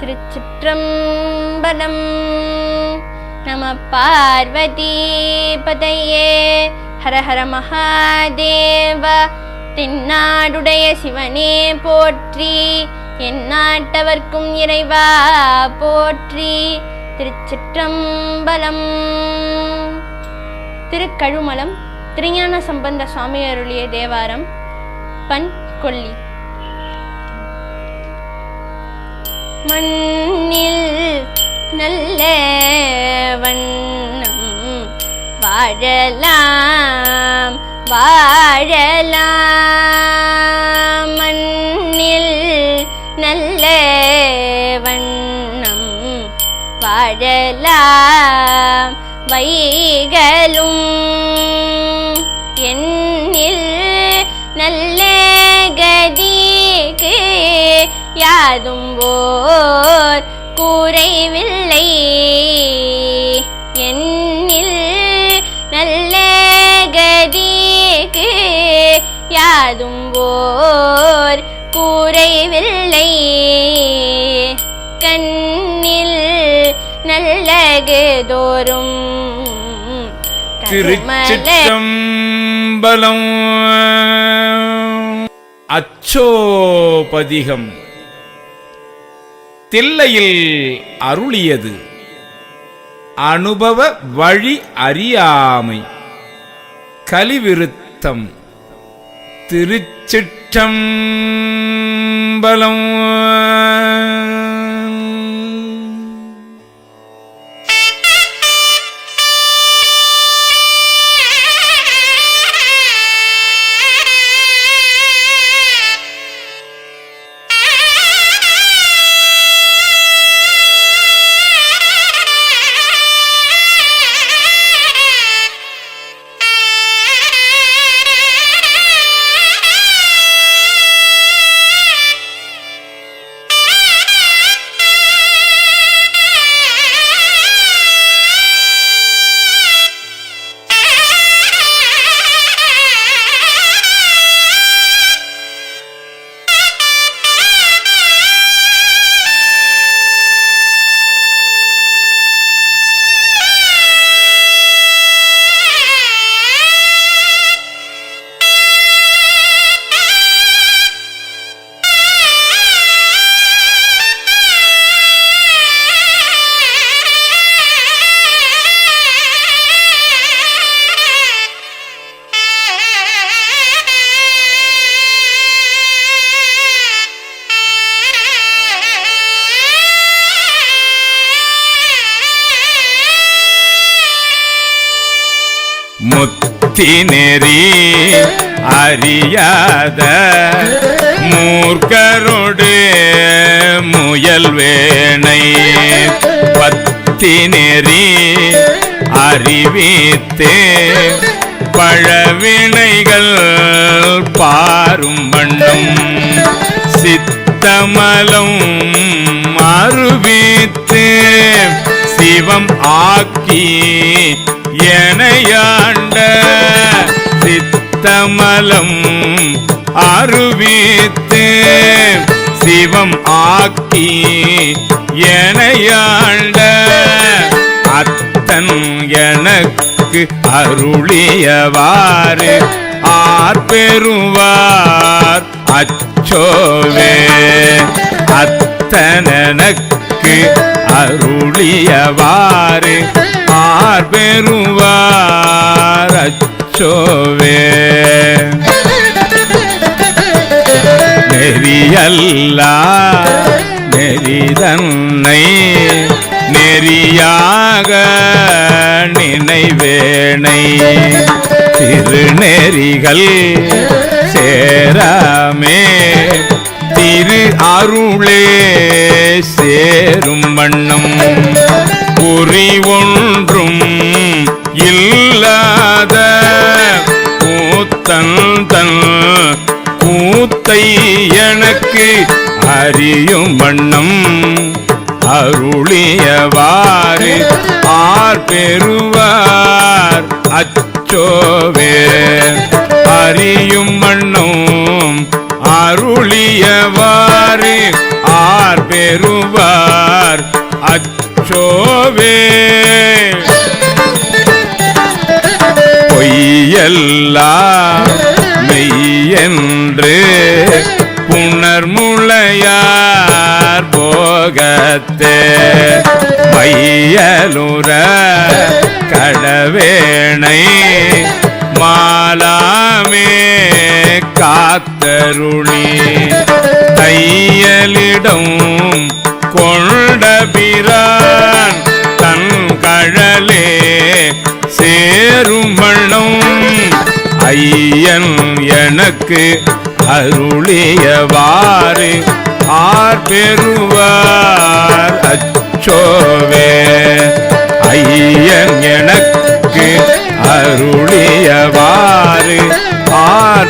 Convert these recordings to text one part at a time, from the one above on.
திருச்சிற்றம்பலம். நம பார்வதி பதையே ஹர மகாதேவ தென்னாடுடைய சிவனே போற்றி. எந்நாட்டவர்க்கும் இறைவா போற்றி. திருச்சிற்றம்பலம். திருக்கழுமலம் திருஞான சம்பந்த சுவாமி அருளிய தேவாரம் பண் கொல்லி மண்ணில் நல்ல வண்ணம் வாழலாம் வாழலாம். மண்ணில் நல்ல வண்ணம் வாழலாம். வைகளும் யாதும் ஓர் குறைவில்லை. என்னில் நல்ல கதிக்கு யாதும் ஓர் குறைவில்லை. கண்ணில் நல்லகுதோறும் கருமல திருச்சிற்றம்பலம். அச்சோபதிகம். தில்லையில் அருளியது. அனுபவ வழி அறியாமை. கலிவிருத்தம். திருச்சிற்றம்பலம். முத்தி அறியாத மூர்க்கரோடு முயல் வேணை. பத்தி அறிவித்தே பழவினைகள் பாரும் வண்ணம். சித்தமலம் அருவித்து சிவம் ஆக்கி எனையாண்ட சித்தமலம் அருவித்து. சிவம் ஆக்கி எனையாண்ட. அத்தன் எனக்கு அருளியவாறு. ஆர்பெருவார் அச்சோவே. அத்தனனக்கு அருளியவாறு. ஆர்பெறுவார் அச்சோவே. நெறியல்லா நெறிதன்னை நெறியாக நினைவேனை. திருநெறிகள் சேராமே திரு அருளே சேரும் வண்ணம். குறி தன் கூத்தை எனக்கு அறியும் வண்ணம். அருளியவாறு ஆர் பெறுவார் அச்சோவே. அறியும் வண்ணம் அருளியவாறு ஆர் பெறுவார் அச்சோவே. பொய்யெல்லாம் உலகத்தே. மையலுற கடவேணை மாலாமே காத்தருளி. தையலிடம் கொண்ட பிரான் தன் கழலே சேரும் வண்ணம். ஐயன் எனக்கு அருளியவாறு ஆர் பெறுவார் அச்சோவே. ஐயன் எனக்கு அருளியவாறு ஆர்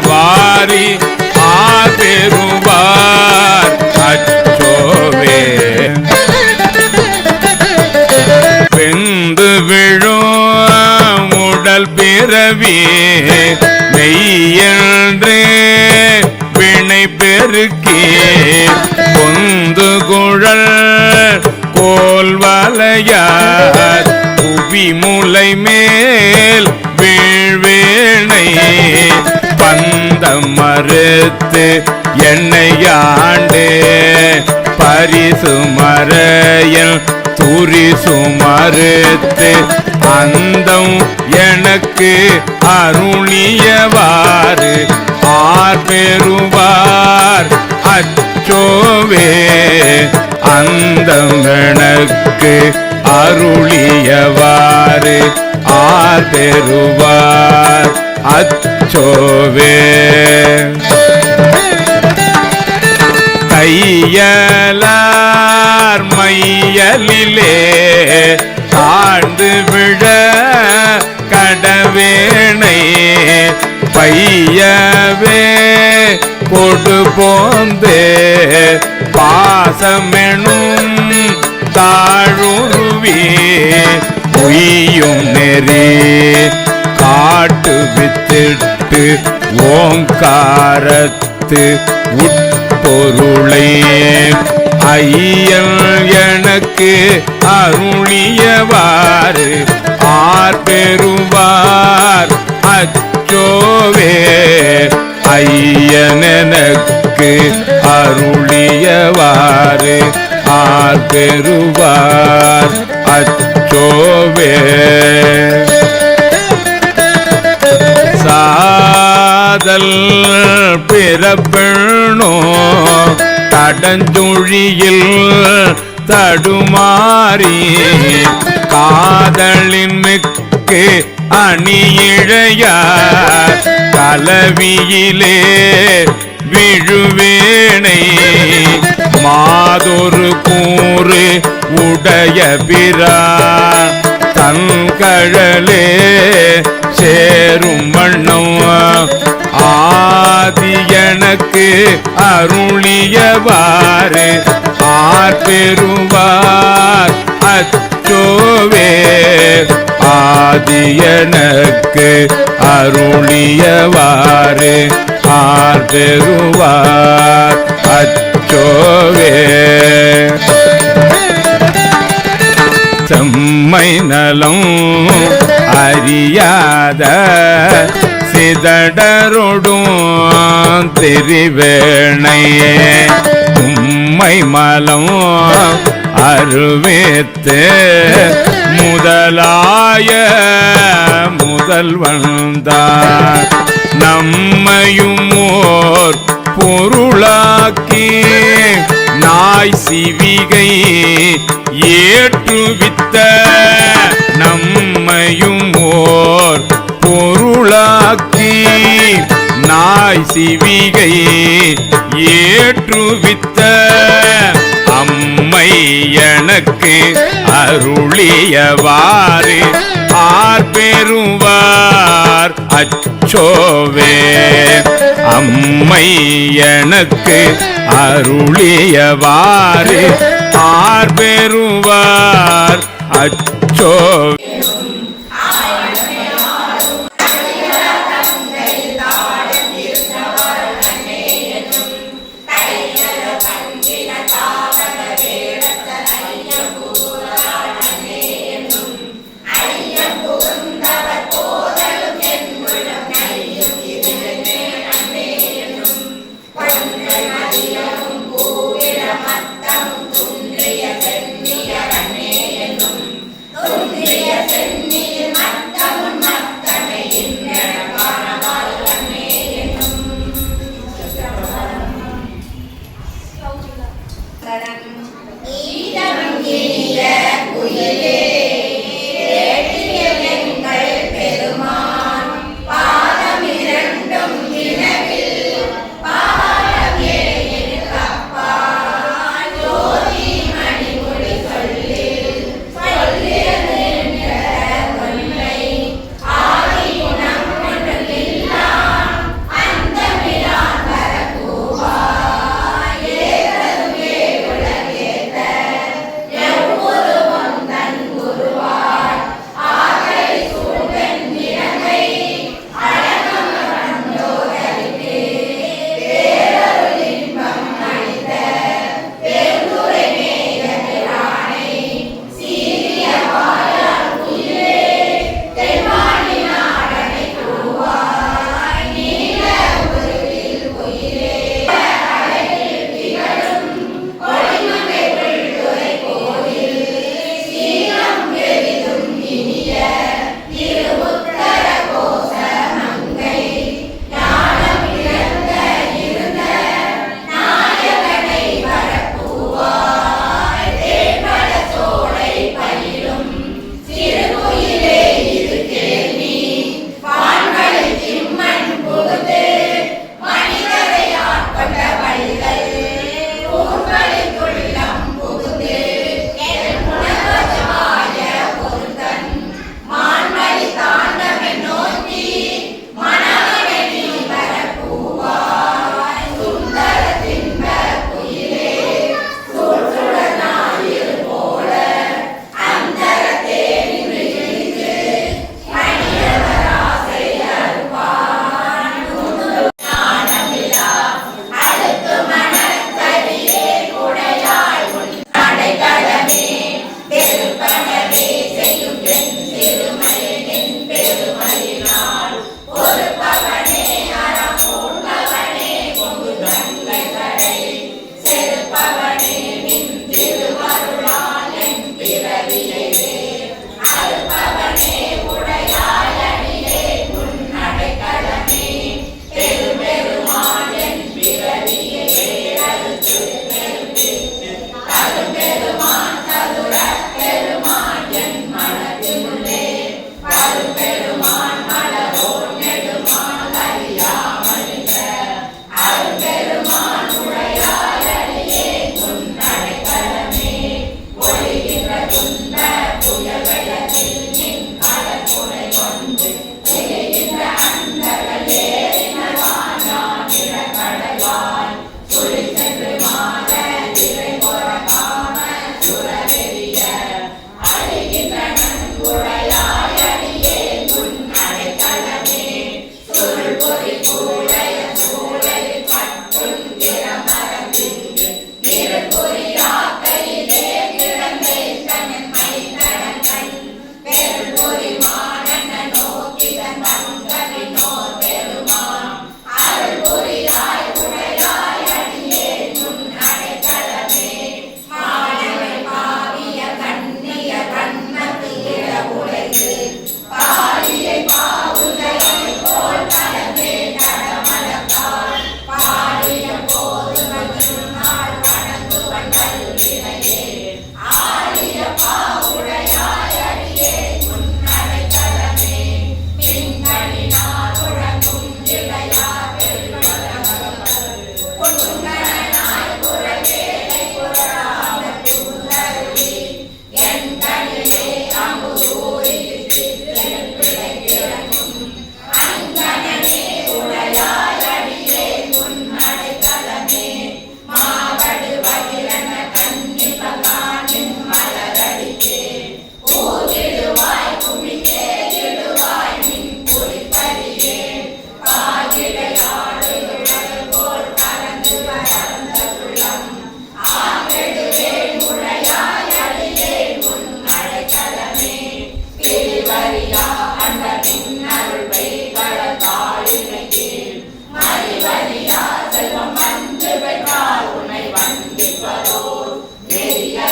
வாரி ஆதெருவார். அச்சோவே. பெந்து விழும் உடல் பிறவி மெய்யன்று வினை பெருக்கி. பொந்து குழல் கோல் வலையார் புவி முலை மேல் வீழ்வேணை பந்தம் மறுத்து என்னையாண்டு பரிசு மறையல் துரி சுமறுத்து அந்தம் எனக்கு அருணியவாறு ஆர் பெறுவார் அச்சோவே. அந்தம் எனக்கு அருளியவாறு. ஆர் பெறுவார் அச்சோவே. கையலார் மையலிலே ஆண்டு விழ கடவேணை பையவே கொடு போந்தே. பாசமெனும் தாழுருவி உய்யும் நெறி. காட்டு வித்திட்டு ஓங்காரத்து உட்பொருளை. ஐயன் எனக்கு அருளியவாறு ஆர் பெறுவார் அச்சோவே. ஐயன் அருளியவாறு ஆர் பெறுவார் அச்சோவே. காதல் பிறப்பெண்ணோ தடஞ்சுழியில் தடுமாறி காதலின் மிக்கு அணியிழையார் கலவியிலே விழுவேனை மாதொரு கூறு உடைய பிரான் தன் அருளியவாறு ஆர்பெருவார் அச்சோவே ஆதி எனக்கு அருளியவாறு ஆர்பெருவார் அச்சோவே. செம்மை நலம் அறியாத சிதடருடும் திரிவேணை உம்மை மலம் அருவேத்து முதலாய முதல்வந்தான் நம்மையும் ஓர் பொருளாக்கி நாய் சிவிகை ஏற்றுவித்த நம்மையும் ஆய் சிவிகை ஏற்றுவித்த அம்மை எனக்கு அருளியவாறு. ஆர்பெருவார் அச்சோவே. அம்மை எனக்கு அருளியவாறு. ஆர்பெருவார் அச்சோவே.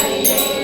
Friday.